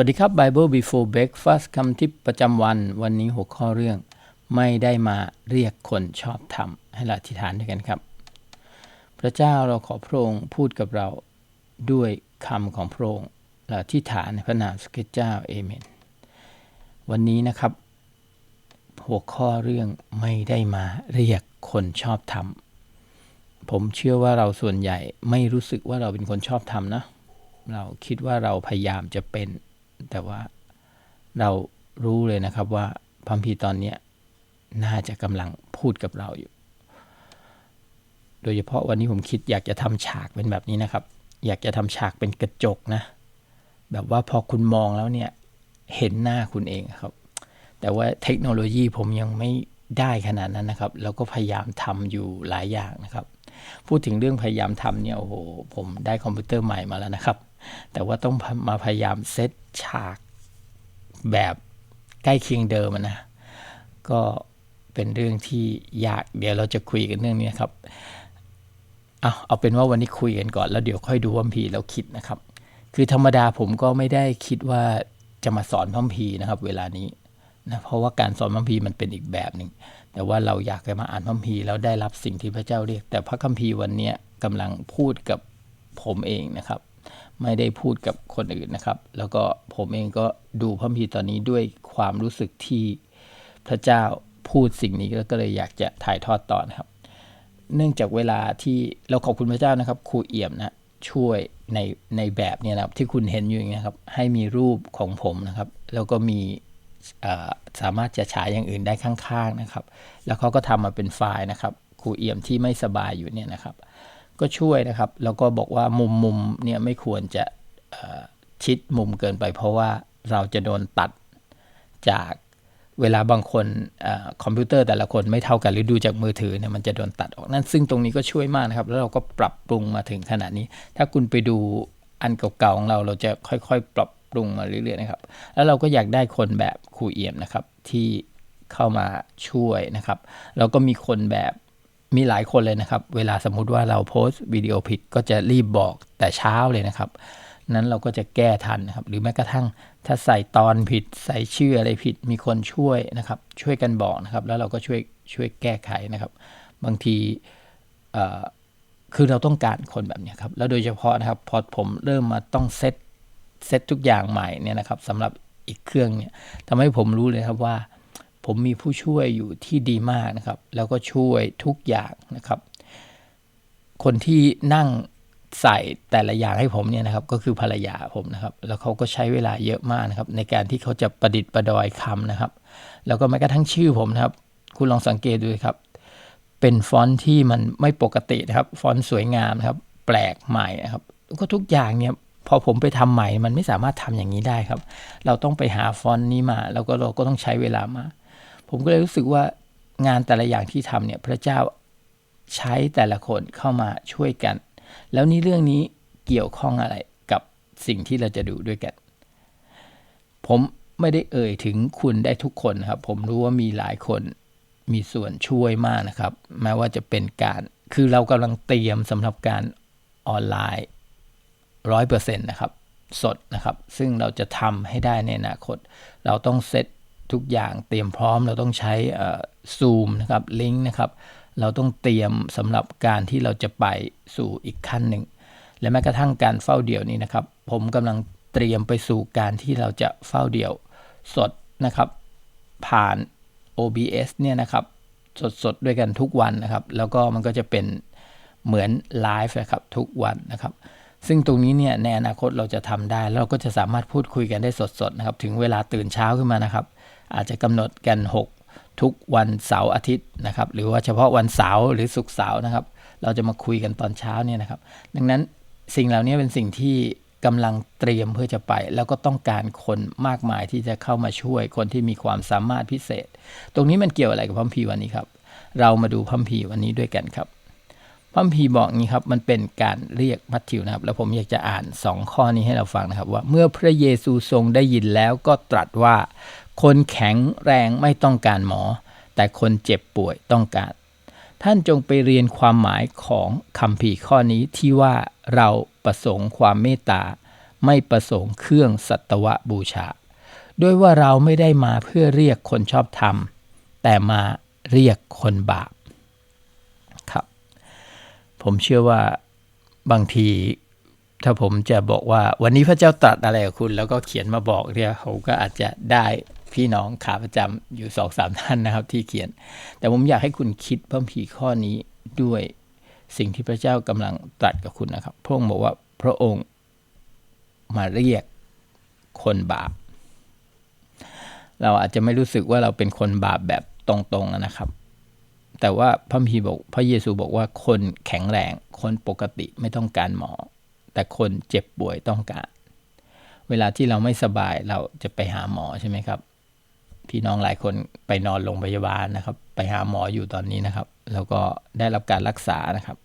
วัสดีครับ Bible Before Breakfast คำทิปประจำวัน วันนี้หัวข้อเรื่อง ไม่ได้มาเรียกคนชอบธรรม ให้เราอธิษฐานด้วยกันครับ พระเจ้าเราขอพระองค์พูดกับเราด้วยคำของพระองค์เราอธิษฐานในพระนามสกิเจ้าเอเมน วันนี้นะครับ หัวข้อเรื่องไม่ได้มาเรียกคนชอบธรรม ผมเชื่อว่าเราส่วนใหญ่ไม่รู้สึกว่าเราเป็นคนชอบธรรมนะ เราคิดว่าเราพยายามจะเป็น แต่ว่าเรารู้เลยนะครับว่าพัมภีตอนนี้น่าจะกำลังพูดกับเราอยู่ โดยเฉพาะวันนี้ผมคิดอยากจะทำฉากเป็นแบบนี้นะครับ อยากจะทำฉากเป็นกระจกนะ แบบว่าพอคุณมองแล้วเนี่ยเห็นหน้าคุณเองครับ แต่ว่าเทคโนโลยีผมยังไม่ได้ขนาดนั้นนะครับ แล้วก็พยายามทำอยู่หลายอย่างนะครับ พูดถึงเรื่องพยายามทำเนี่ยโอ้โหผมได้คอมพิวเตอร์ใหม่มาแล้วนะครับ แต่ว่าต้องมาพยายามเซตฉากแบบใกล้เคียงเดิมนะ ก็เป็นเรื่องที่ยาก เดี๋ยวเราจะคุยกันเรื่องนี้ครับ เอาเอาเป็นว่าวันนี้คุยกันก่อน แล้วเดี๋ยวค่อยดูพัมภีร์แล้วคิดนะครับ คือธรรมดาผมก็ไม่ได้คิดว่าจะมาสอนพัมภีนะครับ เวลานี้นะเพราะว่าการสอนพัมภีมันเป็นอีกแบบหนึ่ง แต่ว่าเราอยากจะมาอ่านพัมภีแล้วได้รับสิ่งที่พระเจ้าเรียก แต่พระคัมภีร์วันนี้กำลังพูดกับผมเองนะครับ ไม่ได้พูดกับคนอื่นนะครับ แล้วก็ผมเองก็ดูพระคัมภีร์ตอนนี้ด้วยความรู้สึกที่พระเจ้าพูดสิ่งนี้ก็เลยอยากจะถ่ายทอดต่อนะครับ เนื่องจากเวลาที่เราขอบคุณพระเจ้านะครับ ครูเอี่ยมนะช่วยในในแบบเนี่ยนะครับ ที่คุณเห็นอยู่อย่างนี้ครับ ให้มีรูปของผมนะครับ แล้วก็มีสามารถจะฉายอย่างอื่นได้ข้างๆนะครับ แล้วเขาก็ทำมาเป็นไฟล์นะครับ ครูเอี่ยมที่ไม่สบายอยู่เนี่ยนะครับ ก็ช่วยนะครับ แล้วก็บอกว่ามุมมุมเนี่ยไม่ควรจะชิดมุมเกินไป เพราะว่าเราจะโดนตัดจากเวลาบางคนอคอมพิวเตอร์แต่ละคนไม่เท่ากันหรือดูจากมือถือเนี่ยมันจะโดนตัดออกนั่นซึ่งตรงนี้ก็ช่วยมากนะครับ แล้วเราก็ปรับปรุงมาถึงขนาดนี้ ถ้าคุณไปดูอันเก่าๆของเราเราจะค่อยๆ ปรับปรุงมาเรื่อยๆนะครับ แล้วเราก็อยากได้คนแบบครูเอี่ยมนะครับที่เข้ามาช่วยนะครับ แล้วก็มีคนแบบ มีหลายคนเลยนะครับ เวลาสมมุติว่าเราโพสต์วิดีโอผิดก็จะรีบบอกแต่เช้าเลยนะครับ นั้นเราก็จะแก้ทันนะครับ หรือแม้กระทั่งถ้าใส่ตอนผิด ใส่ชื่ออะไรผิด มีคนช่วยนะครับ ช่วยกันบอกนะครับ แล้วเราก็ช่วยช่วยแก้ไขนะครับ บางทีคือเราต้องการคนแบบนี้ครับ แล้วโดยเฉพาะนะครับ พอผมเริ่มมาต้องเซตเซตทุกอย่างใหม่เนี่ยนะครับสำหรับอีกเครื่องเนี่ยทำให้ผมรู้เลยครับว่า ผมมีผู้ช่วยอยู่ที่ดีมากนะครับ แล้วก็ช่วยทุกอย่างนะครับ คนที่นั่งใส่แต่ละอย่างให้ผมเนี่ยนะครับ ก็คือภรรยาผมนะครับ แล้วเขาก็ใช้เวลาเยอะมากนะครับ ในการที่เขาจะประดิษฐ์ประดอยคำนะครับ แล้วก็แม้กระทั่งชื่อผมนะครับ คุณลองสังเกตดูครับ เป็นฟอนต์ที่มันไม่ปกตินะครับ ฟอนต์สวยงามนะครับ แปลกใหม่นะครับ ก็ทุกอย่างเนี่ยพอผมไปทำใหม่ มันไม่สามารถทำอย่างนี้ได้ครับ เราต้องไปหาฟอนต์นี้มา แล้วก็เราก็ต้องใช้เวลามา ผมก็เลยรู้สึกว่างานแต่ละอย่างที่ทำเนี่ยพระเจ้าใช้แต่ละคนเข้ามาช่วยกัน แล้วนี่เรื่องนี้เกี่ยวข้องอะไรกับสิ่งที่เราจะดูด้วยกัน ผมไม่ได้เอ่ยถึงคุณได้ทุกคนครับ ผมรู้ว่ามีหลายคนมีส่วนช่วยมากนะครับ แม้ว่าจะเป็นการคือเรากำลังเตรียมสำหรับการออนไลน์ร้อยเปอร์เซ็นต์นะครับ สดนะครับ ซึ่งเราจะทำให้ได้ในอนาคต เราต้องเซต ทุกอย่างเตรียมพร้อมเราต้องใช้ซูมนะครับลิงก์นะครับเราต้องเตรียมสำหรับการที่เราจะไปสู่อีกขั้นหนึ่ง และแม้กระทั่งการเฝ้าเดี่ยวนี้นะครับ ผมกำลังเตรียมไปสู่การที่เราจะเฝ้าเดี่ยวสดนะครับผ่าน OBS เนี่ยนะครับสดๆด้วยกันทุกวันนะครับ แล้วก็มันก็จะเป็นเหมือนไลฟ์นะครับทุกวันนะครับ ซึ่งตรงนี้เนี่ยในอนาคตเราจะทำได้ แล้วเราก็จะสามารถพูดคุยกันได้สดๆนะครับ ถึงเวลาตื่นเช้าขึ้นมานะครับ อาจจะกำหนดกัน 6 ทุกวันเสาร์อาทิตย์นะครับ หรือว่าเฉพาะวันเสาร์หรือศุกร์เสาร์นะครับ เราจะมาคุยกันตอนเช้าเนี่ยนะครับ ดังนั้นสิ่งเหล่านี้เป็นสิ่งที่กำลังเตรียมเพื่อจะไป แล้วก็ต้องการคนมากมายที่จะเข้ามาช่วยคนที่มีความสามารถพิเศษ ตรงนี้มันเกี่ยวอะไรกับพัมพีวันนี้ครับ เรามาดูพัมพีวันนี้ด้วยกันครับพระพีบอกงี้ครับมันเป็นการเรียกมัทธิวนะครับ แล้วผมอยากจะอ่าน 2 ข้อนี้ให้เราฟังนะครับ ว่าเมื่อพระเยซูทรงได้ยินแล้วก็ตรัสว่า คนแข็งแรงไม่ต้องการหมอ แต่คนเจ็บป่วยต้องการ ท่านจงไปเรียนความหมายของคำพีข้อนี้ที่ว่าเราประสงค์ความเมตตา ไม่ประสงค์เครื่องสัตวบูชา ด้วยว่าเราไม่ได้มาเพื่อเรียกคนชอบธรรม แต่มาเรียกคนบาปครับ ผมเชื่อว่าบางทีถ้าผมจะบอกว่าวันนี้พระเจ้าตรัสอะไรกับคุณ แล้วก็เขียนมาบอกเนี่ยผมก็อาจจะได้ พี่น้องขาประจำอยู่สองสามท่านนะครับ ที่เขียน แต่ผมอยากให้คุณคิดพระผีข้อนี้ด้วยสิ่งที่พระเจ้ากำลังตรัสกับคุณนะครับ พระองค์บอกว่าพระองค์มาเรียกคนบาป เราอาจจะไม่รู้สึกว่าเราเป็นคนบาปแบบตรงๆนะครับ แต่ว่าพระพีบอกพระเยซูบอกว่าคนแข็งแรง คนปกติไม่ต้องการหมอ แต่คนเจ็บป่วยต้องการ เวลาที่เราไม่สบายเราจะไปหาหมอใช่ไหมครับ พี่น้องหลายคนไปนอนโรงพยาบาลนะครับ ไปหาหมออยู่ตอนนี้นะครับ แล้วก็ได้รับการรักษานะครับ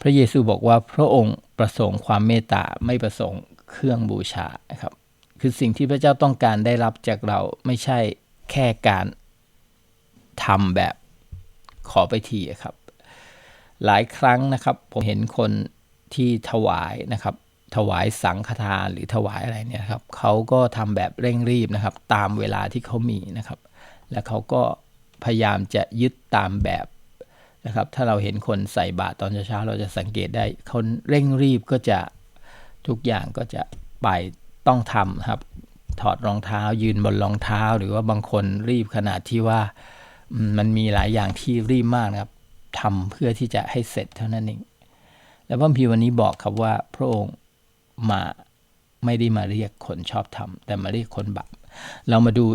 พระเยซูบอกว่าพระองค์ประสงค์ความเมตตาไม่ประสงค์เครื่องบูชาครับ คือสิ่งที่พระเจ้าต้องการได้รับจากเราไม่ใช่แค่การทำแบบขอไปทีครับ หลายครั้งนะครับ ผมเห็นคนที่ถวายนะครับ ถวายสังฆทานหรือถวายอะไรเนี่ยครับเขาก็ทำแบบเร่งรีบนะครับ ตามเวลาที่เขามีนะครับ และเขาก็พยายามจะยึดตามแบบนะครับ ถ้าเราเห็นคนใส่บาตรตอนเช้าเราจะสังเกตได้คนเร่งรีบก็จะทุกอย่างก็จะไปต้องทำครับ ถอดรองเท้ายืนบนรองเท้า หรือว่าบางคนรีบขนาดที่ว่ามันมีหลายอย่างที่รีบมากนะครับทำเพื่อที่จะให้เสร็จเท่านั้นเองแล้วพระพีวันนี้บอกครับว่าพระองค์ มาไม่ได้มาเรียกคนชอบทำแต่มาเรียกคนบาปเรามาดู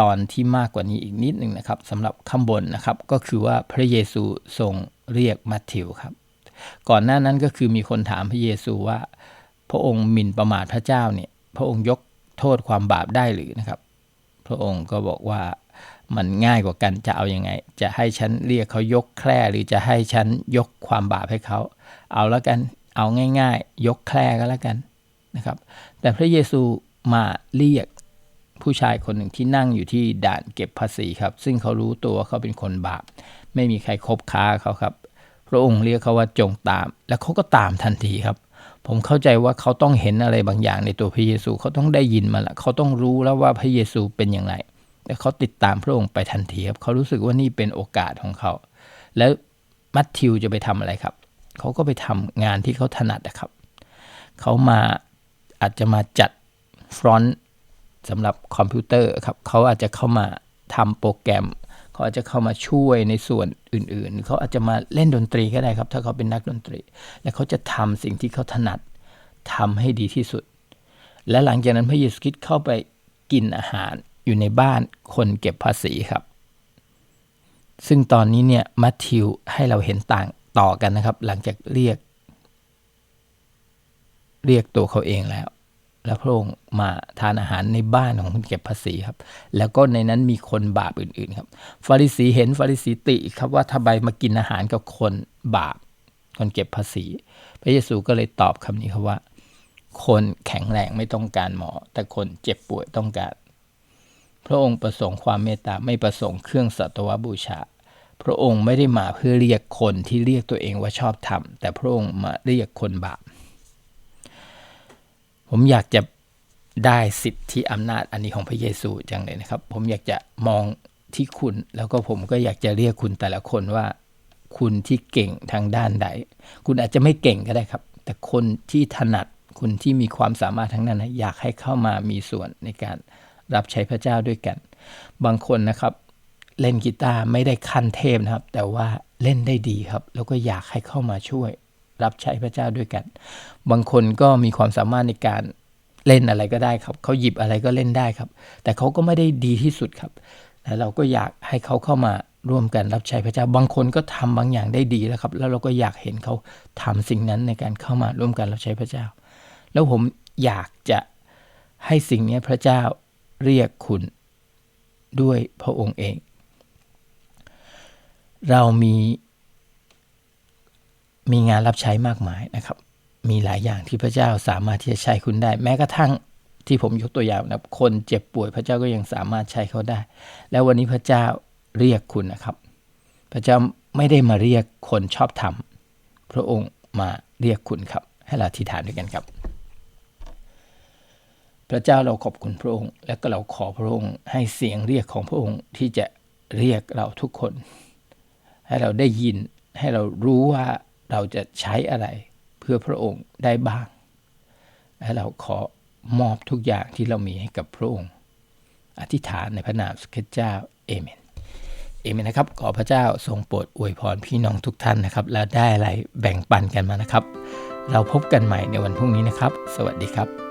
ตอนที่มากกว่านี้อีกนิดหนึ่งนะครับสำหรับข้างบนนะครับ ก็คือว่าพระเยซูทรงเรียกมัทธิวครับ ก่อนหน้านั้นก็คือมีคนถามพระเยซูว่า พระองค์หมิ่นประมาทพระเจ้าเนี่ย พระองค์ยกโทษความบาปได้หรือนะครับ พระองค์ก็บอกว่ามันง่ายกว่ากันจะเอาอยัางไง จะให้ฉันเรียกเขายกแคร่หรือจะให้ฉันยกความบาปให้เขา เอาแล้วกัน เอาง่าย ๆ ยกแคร่ก็แล้วกันนะครับ แต่พระเยซูมาเรียกผู้ชายคนหนึ่งที่นั่งอยู่ที่ด่านเก็บภาษีครับ ซึ่งเขารู้ตัวว่าเขาเป็นคนบาป ไม่มีใครคบค้าเขาครับ พระองค์เรียกเขาว่าจงตาม แล้วเขาก็ตามทันทีครับ ผมเข้าใจว่าเขาต้องเห็นอะไรบางอย่างในตัวพระเยซูเขาต้องได้ยินมาละเขาต้องรู้แล้วว่าพระเยซูเป็นอย่างไรและเขาติดตามพระองค์ไปทันทีครับเขารู้สึกว่านี่เป็นโอกาสของเขา แล้วมัทธิวจะไปทำอะไรครับ เขาก็ไปทำงานที่เขาถนัดนะครับ เขามาอาจจะมาจัดฟรอนต์สำหรับคอมพิวเตอร์ครับ เขาอาจจะเข้ามาทำโปรแกรม เขาอาจจะเข้ามาช่วยในส่วนอื่นๆ เขาอาจจะมาเล่นดนตรีก็ได้ครับ ถ้าเขาเป็นนักดนตรี และเขาจะทำสิ่งที่เขาถนัดทำให้ดีที่สุด และหลังจากนั้นพระเยซูคริสต์เข้าไปกินอาหารอยู่ในบ้านคนเก็บภาษีครับ ซึ่งตอนนี้เนี่ยมัทธิวให้เราเห็นต่าง ต่อกันนะครับ หลังจากเรียก เรียกตัวเขาเองแล้ว แล้วพระองค์มาทานอาหารในบ้านของคนเก็บภาษีครับ แล้วก็ในนั้นมีคนบาปอื่น ๆ ครับ ฟาริสีเห็นฟาริสีติครับว่าทำไมมากินอาหารกับคนบาป คนเก็บภาษี พระเยซูก็เลยตอบคำนี้ครับว่า คนแข็งแรงไม่ต้องการหมอ แต่คนเจ็บป่วยต้องการ พระองค์ประสงค์ความเมตตาไม่ประสงค์เครื่องสัตวบูชา พระองค์ไม่ได้มาเพื่อเรียกคนที่เรียกตัวเองว่าชอบธรรม แต่พระองค์มาเรียกคนบาป ผมอยากจะได้สิทธิอำนาจอันนี้ของพระเยซูจังเลยนะครับ ผมอยากจะมองที่คุณแล้วก็ผมก็อยากจะเรียกคุณแต่ละคนว่า คุณที่เก่งทางด้านใด คุณอาจจะไม่เก่งก็ได้ครับ แต่คนที่ถนัดคุณที่มีความสามารถทั้งนั้นอยากให้เข้ามามีส่วนในการรับใช้พระเจ้าด้วยกัน บางคนนะครับ เล่นกีตาร์ไม่ได้ขั้นเทพนะครับ แต่ว่าเล่นได้ดีครับ แล้วก็อยากให้เข้ามาช่วย รับใช้พระเจ้าด้วยกัน บางคนก็มีความสามารถในการเล่นอะไรก็ได้ครับ เขาหยิบอะไรก็เล่นได้ครับ แต่เขาก็ไม่ได้ดีที่สุดครับแต่เราก็อยากให้เขาเข้ามาร่วมกันรับใช้พระเจ้า บางคนก็ทำบางอย่างได้ดีแล้วครับ แล้วเราก็อยากเห็นเขาทำสิ่งนั้นในการเข้ามาร่วมกันรับใช้พระเจ้า แล้วผมอยากจะให้สิ่งนี้พระเจ้าเรียกคุณด้วยพระองค์เอง เรามีมีงานรับใช้มากมายนะครับ มีหลายอย่างที่พระเจ้าสามารถที่จะใช้คุณได้ แม้กระทั่งที่ผมยกตัวอย่างนะคนเจ็บป่วยพระเจ้าก็ยังสามารถใช้เขาได้ แล้ววันนี้พระเจ้าเรียกคุณนะครับ พระเจ้าไม่ได้มาเรียกคนชอบธรรมพระองค์มาเรียกคุณครับ ให้เราอธิษฐานด้วยกันครับ พระเจ้าเราขอบคุณพระองค์ และก็เราขอพระองค์ให้เสียงเรียกของพระองค์ที่จะเรียกเราทุกคน ให้เราได้ยิน ให้เรารู้ว่าเราจะใช้อะไร เพื่อพระองค์ได้บ้าง และเราขอมอบทุกอย่างที่เรามีให้กับพระองค์ อธิษฐานในพระนามสเกเจ้าเอเมนเอเมนนะครับขอพระเจ้าทรงโปรดอวยพรพี่น้องทุกท่านนะครับ แล้วได้อะไรแบ่งปันกันมานะครับ เราพบกันใหม่ในวันพรุ่งนี้นะครับ สวัสดีครับ